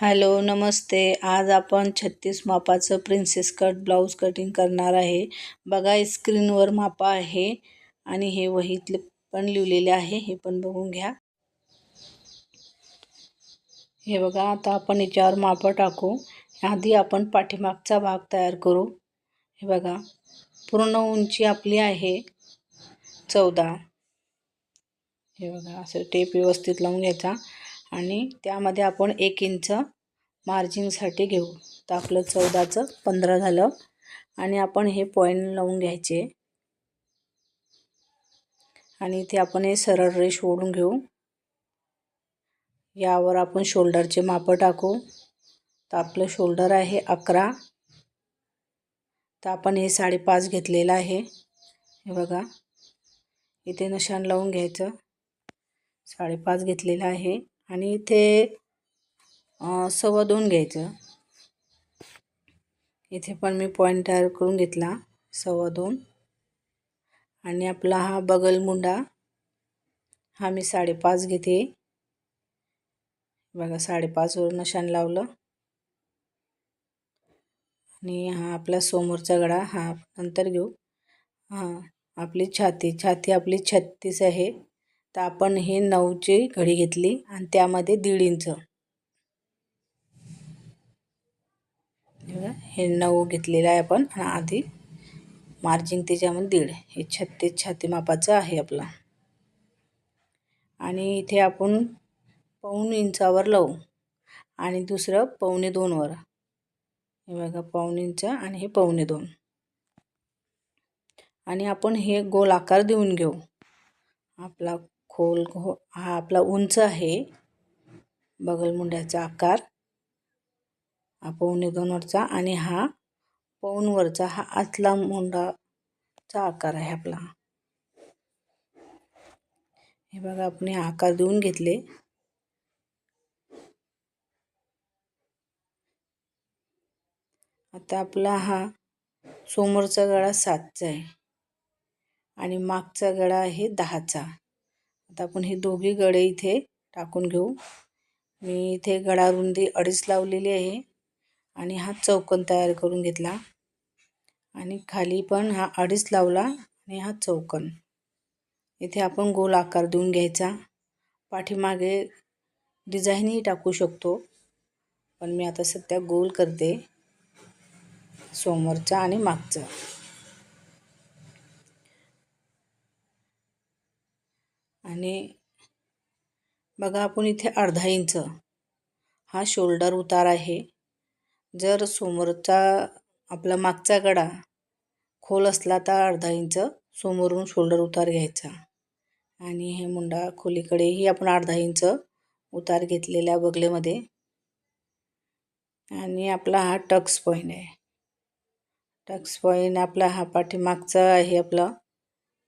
Hello नमस्ते. आज आपण छत्तीस मापाचं प्रिन्सेस कट ब्लाऊज कटिंग करणार आहे. बघा स्क्रीनवर मापा आहे आणि हे वहीतले पण लिहिलेले आहे. हे पण बघून घ्या. हे बघा आता आपण याच्यावर मापं टाकू. आधी आपण पाठीमागचा भाग तयार करू. हे बघा पूर्ण उंची आपली आहे चौदा. हे बघा असं टेप व्यवस्थित लावून घ्यायचा. आणि त्यामध्ये आपण एक इंच मार्जिनसाठी घेऊ. तर आपलं चौदाचं पंधरा झालं. आणि आपण हे पॉईंट लावून घ्यायचे. आणि इथे आपण हे सरळ रेश ओढून घेऊ. यावर आपण शोल्डरचे मापं टाकू. तर आपलं शोल्डर आहे अकरा. तर आपण हे साडेपाच घेतलेलं आहे. हे बघा. इथे नशान लावून घ्यायचं. साडेपाच घेतलेलं आहे. आणि इथे सव्वा दोन घ्यायचं. इथे पण मी पॉईंट तयार करून घेतला सव्वा दोन. आणि आपला हा बगल मुंडा हा मी साडेपाच घेते. बघा साडेपाचवर नशान लावलं. आणि हा आपला समोरचा गळा हा नंतर घेऊ. हां आपली छाती छाती आपली छत्तीस आहे. तर आपण हे नऊची घडी घेतली आणि त्यामध्ये दीड इंच. हे नऊ घेतलेलं आहे आपण आधी मार्जिन त्याच्यामध्ये दीड. हे छत्तीस छाती मापाचं आहे आपला. आणि इथे आपण पाऊण इंचावर लावू आणि दुसरं पावणे दोनवर हे बघा पाऊण इंच आणि हे पावणे दोन. आणि आपण हे गोल आकार देऊन घेऊ. आपला खोल घो हा आपला उंच आहे. बगलमुंड्याचा आकार. हा पावणे दोनवरचा आणि हा पौनवरचा हा आतला मुंडाचा आकार आहे आपला. हे बघा आपण हे आकार देऊन घेतले. आता आपला हा समोरचा गळा सातचा आहे. आणि मागचा गळा आहे दहाचा. आता आपण हे दोघी गळे इथे टाकून घेऊ. मी इथे गळा रुंदी अडीच लावलेली आहे आणि हा चौकन तयार करून घेतला. आणि खाली पण हा अडीच लावला आणि हा चौकन. इथे आपण गोल आकार देऊन घ्यायचा. पाठीमागे डिझाईनही टाकू शकतो. पण मी आता सध्या गोल करते. समोरचा आणि मागचा. आणि बघा आपण इथे अर्धा इंच हा शोल्डर उतार आहे. जर समोरचा आपला मागचा गडा खोल असला तर अर्धा इंच समोरून शोल्डर उतार घ्यायचा. आणि हे मुंडा खोलीकडेही आपण अर्धा इंच उतार घेतलेल्या बगलेमध्ये. आणि आपला हा टक्स पॉईंट आहे. टक्स पॉईंट आपला हा पाठीमागचा आहे आपला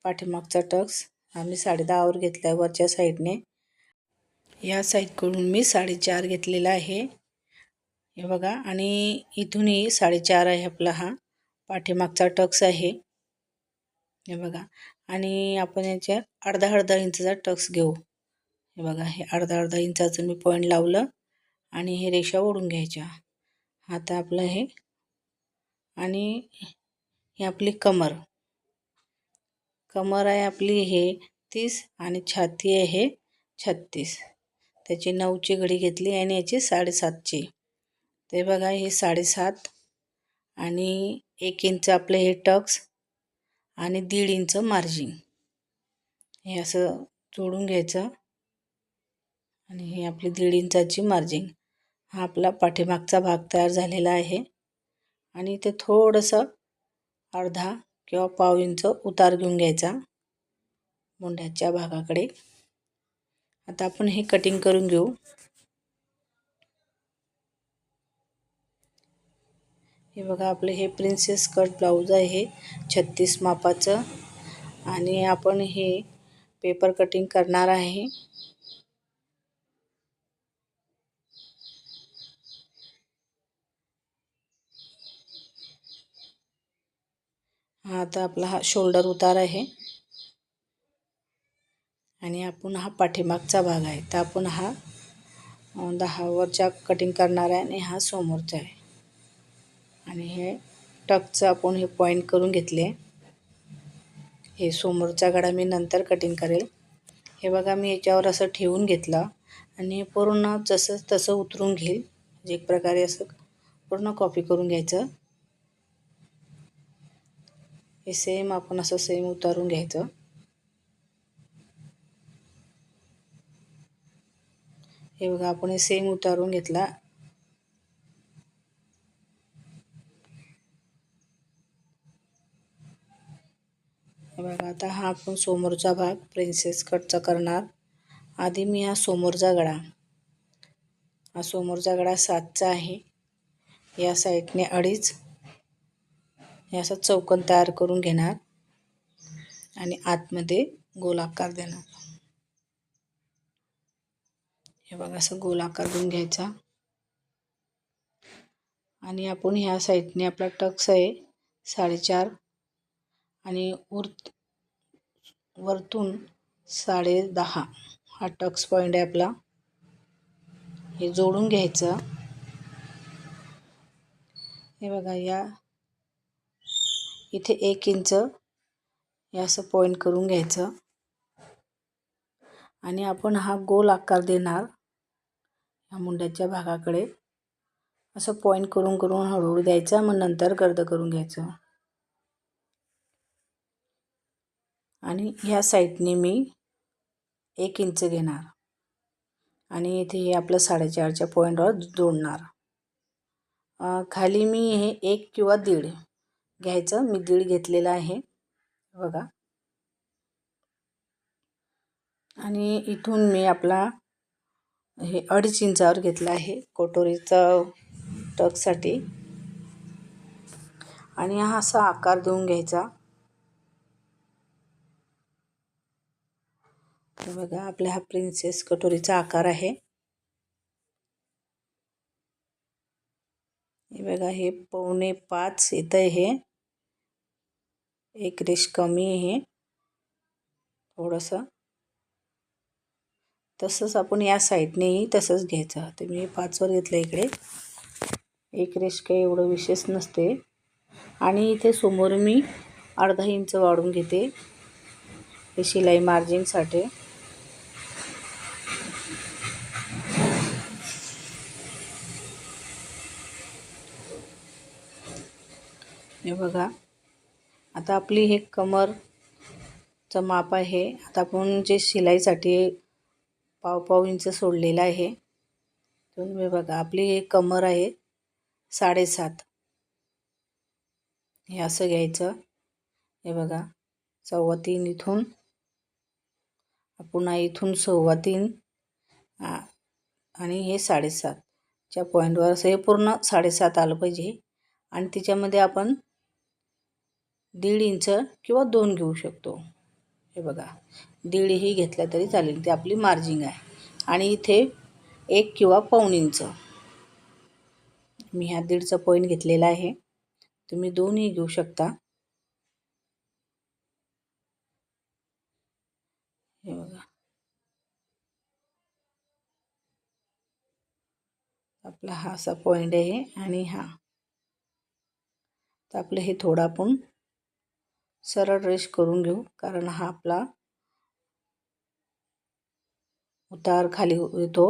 पाठीमागचा टक्स. आम्ही साडे दहावर घेतला वरच्या साईडने. या साईडकडून मी साडेचार घेतलेला आहे. हे बघा आणि इथूनही साडेचार आहे आपला हा पाठीमागचा टक्स आहे. हे बघा आणि आपण याच्यात अर्धा अर्धा इंचचा टक्स घेऊ. हे बघा हे अर्धा अर्धा इंचाचं मी पॉईंट लावलं आणि हे रेषा ओढून घ्यायच्या. आता आपलं हे आणि ही आपली कमर. कमर आहे आपली हे तीस आणि छाती आहे छत्तीस. त्याची नऊची घडी घेतली आणि याची साडेसातची. ते बघा हे साडेसात आणि एक इंच आपलं हे टक्स आणि दीड इंच मार्जिन. हे असं जोडून घ्यायचं. आणि हे आपली दीड इंचाची मार्जिन. हा आपला पाठीमागचा भाग तयार झालेला आहे. आणि इथे थोडंसं अर्धा किंवा पाव इंच उतार घेऊन घ्यायचा मुंड्याच्या भागाकडे. आता आपण हे कटिंग करून घेऊ. हे बघा आपलं हे प्रिन्सेस कट ब्लाऊज आहे छत्तीस मापाचं. आणि आपण हे पेपर कटिंग करणार आहे. हा आता आपला हा शोल्डर उतार आहे. आणि आपण हा पाठीमागचा भाग आहे. तर आपण हा दहावरच्या कटिंग करणार आहे आणि हा समोरचा आहे. आणि हे टकचं आपण हे पॉईंट करून घेतले. हे समोरचा गडा मी नंतर कटिंग करेल. हे बघा मी याच्यावर असं ठेवून घेतलं. आणि पूर्ण जसं तसं उतरून घेईल. म्हणजे एक प्रकारे असं पूर्ण कॉपी करून घ्यायचं. हे सेम आपण असं सेम उतारून घ्यायचं. हे बघा आपण हे सेम उतारून घेतला. हे बघा आता हा आपण समोरचा भाग प्रिन्सेस कटचा करणार. आधी मी हा समोरचा गळा. हा समोरचा गळा सातचा आहे. या साईडने अडीच. हे असं चौकन तयार करून घेणार. आणि आतमध्ये गोलाकार देणार. हे बघा असं गोलाकार देऊन घ्यायचा. आणि आपण ह्या साईडने आपला टक्स आहे साडेचार. आणि उरत वरतून साडे दहा हा टक्स पॉईंट आहे आपला. हे जोडून घ्यायचं. हे बघा या इथे एक इंच हे असं पॉईंट करून घ्यायचं. आणि आपण हा गोल आकार देणार ह्या मुंड्याच्या भागाकडे. असं पॉईंट करून करून हळूहळू द्यायचा मग नंतर गर्द करून घ्यायचं. आणि ह्या साईडने मी एक इंच घेणार. आणि इथे हे आपलं साडेचारच्या पॉईंटवर जोडणार. खाली मी हे एक किंवा दीड घ्यायचं. मी दीड घेतलेलं आहे. बघा. आणि इथून मी आपला हे अडीच इंचावर घेतलं आहे. कोटोरीचा टकसाठी आणि हा असा आकार देऊन घ्यायचा. हे बघा आपल्या हा प्रिन्सेस कटोरीचा आकार आहे. हे बघा हे पावणे पाच इथं हे. एक रेश कमी आहे. थोडंसं. तसंच आपण या साईडनेही तसंच घ्यायचं. तर मी पाचवर घेतलं इकडे. एक रेश काही एवढं विशेष नसते. आणि इथे समोर मी अर्धा इंच वाढून घेते. हे शिलाई मार्जिनसाठी हे बघा. आता आपली हे कमरचं माप आहे. आता आपण जे शिलाईसाठी पाव पाव इंच सोडलेलं आहे. तुम्ही बघा आपली हे कमर आहे साडेसात. हे असं घ्यायचं. हे बघा सव्वा तीन इथून. पुन्हा इथून सव्वा तीन. आणि हे साडेसातच्या पॉईंटवर असं हे पूर्ण साडेसात आलं पाहिजे. आणि तिच्यामध्ये आपण दीड इंच किंवा दोन घेऊ शकतो. हे बघा दीडही घेतलं तरी चालेल. ती आपली मार्जिंग आहे. आणि इथे एक किंवा पाऊण इंच. मी ह्या दीडचा पॉईंट घेतलेला आहे. तुम्ही दोनही घेऊ शकता. हे बघा. आपला हा असा पॉईंट आहे आणि हा. तर आपलं हे थोडं आपण सरळ रेश करून घेऊ कारण हा आपला उतार खाली हो- येतो.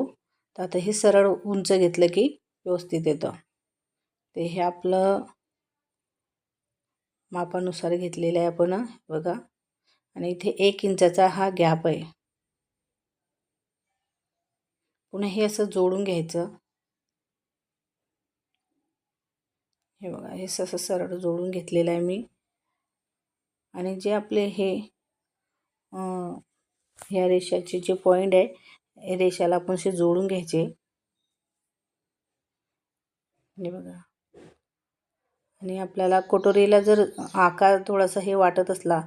तर आता हे सरळ उंच घेतलं की व्यवस्थित येतं. ते हे आपलं मापानुसार घेतलेलं आहे आपण बघा. आणि इथे एक इंचाचा हा गॅप आहे. पुन्हा हे असं जोडून घ्यायचं. हे बघा हे असं सरळ जोडून घेतलेलं आहे मी. आणि जे आपले हे ह्या रेषाचे जे पॉईंट आहे या रेषाला आपण असे जोडून घ्यायचे. हे बघा. आणि आपल्याला कटोरीला जर आकार थोडासा हे वाटत असला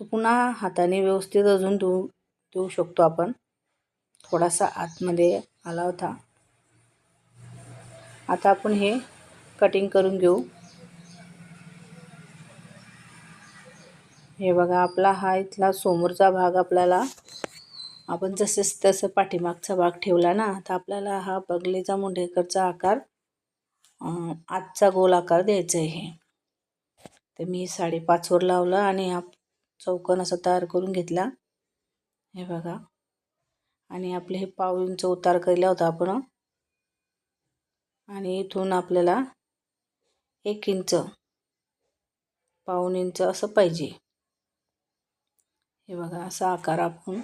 तर पुन्हा हाताने व्यवस्थित अजून देऊ देऊ शकतो आपण. थोडासा आतमध्ये आला होता. आता आपण हे कटिंग करून घेऊ. हे बघा आपला हा इथला समोरचा भाग आपल्याला आपण जसेच तसं पाठीमागचा भाग ठेवला ना तर आपल्याला हा बगलेचा मुंढेकरचा आकार आजचा गोल आकार द्यायचा आहे तर मी साडेपाचवर लावलं आणि हा चौकन असा तयार करून घेतला. हे बघा. आणि आपले हे पाव इंच उतार केला होता आपण. आणि इथून आपल्याला एक इंच पाऊन इंच असं पाहिजे. हे बघा असा आकार आपण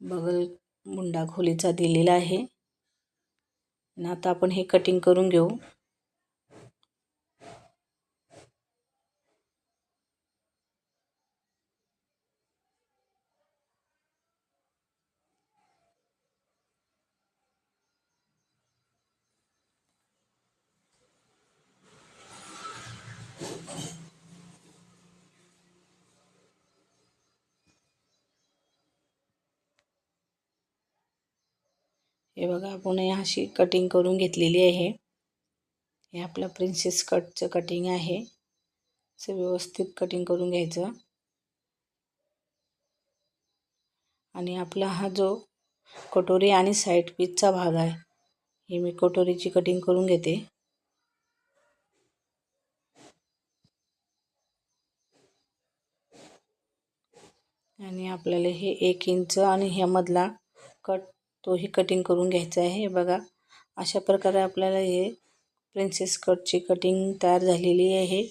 बगल मुंडा खोलीचा दिलेला आहे. आणि आता आपण हे कटिंग करून घेऊ. हे बघा आपण अशी कटिंग करून घेतलेली आहे. हे आपलं प्रिन्सेस कटचं कटिंग आहे. असं व्यवस्थित कटिंग करून घ्यायचं. आणि आपला हा जो कटोरी आणि साईड पीसचा भाग आहे हे मी कटोरीची कटिंग करून घेते. आणि आपल्याला हे एक इंच आणि ह्यामधला कट तोही कटिंग करून घ्यायचा आहे. बघा अशा प्रकारे आपल्याला हे प्रिन्सेस कटची कटिंग तयार झालेली आहे.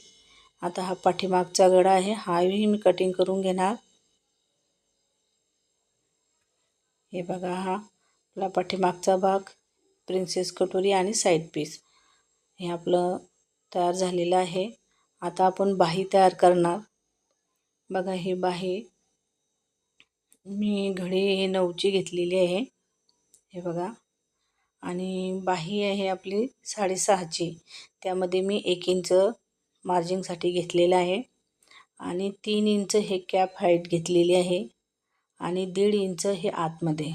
आता हा पाठीमागचा गडा आहे. हाही मी कटिंग करून घेणार. हे बघा हा आपला पाठीमागचा भाग प्रिन्सेस कटोरी आणि साईड पीस हे आपलं तयार झालेलं आहे. आता आपण बाही तयार करणार. बघा ही बाही मी घडी हे नऊची घेतलेली आहे. हे बघा. आणि बाही आहे आपली साडेसहाची. त्यामध्ये मी एक इंच मार्जिंगसाठी घेतलेलं आहे. आणि तीन इंच हे कॅप हाईट घेतलेली आहे. आणि दीड इंच हे आतमध्ये.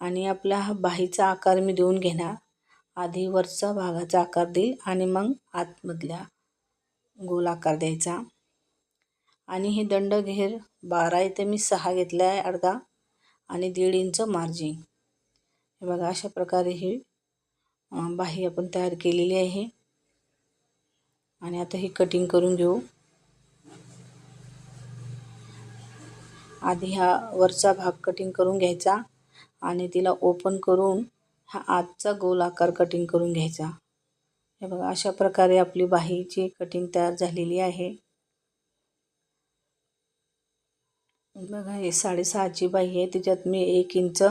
आणि आपला हा बाहीचा आकार मी देऊन घेणार. आधी वरचा भागाचा आकार देईल आणि मग आतमधल्या गोल आकार द्यायचा. आणि हे दंड घेर बारा इथे मी सहा घेतला आहे अर्धा. आणि दीड इंच मार्जिंग हे बघा अशा प्रकारे ही बाही आपण तयार केलेली आहे. आणि आता ही कटिंग करून घेऊ. आधी हा वरचा भाग कटिंग करून घ्यायचा आणि तिला ओपन करून हा आजचा गोल आकार कटिंग करून घ्यायचा. हे बघा अशा प्रकारे आपली बाहीची कटिंग तयार झालेली आहे. बघा हे साडेसहाची बाही आहे. त्याच्यात मी एक इंच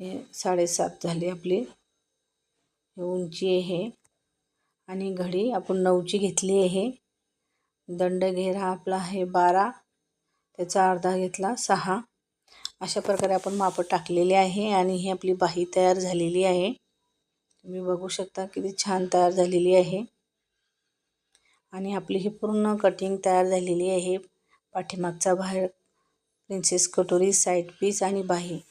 हे साडेसात झाली आपली. उंची आहे. आणि घडी आपण नऊची घेतली आहे. दंडघेर हा आपला आहे बारा. त्याचा अर्धा घेतला सहा. अशा प्रकारे आपण मापं टाकलेले आहे आणि ही आपली बाही तयार झालेली आहे. तुम्ही बघू शकता किती छान तयार झालेली आहे. आणि आपली ही पूर्ण कटिंग तयार झालेली आहे. पाठीमागचा बाहेर प्रिन्सेस कटोरी साईड पीस आणि बाही.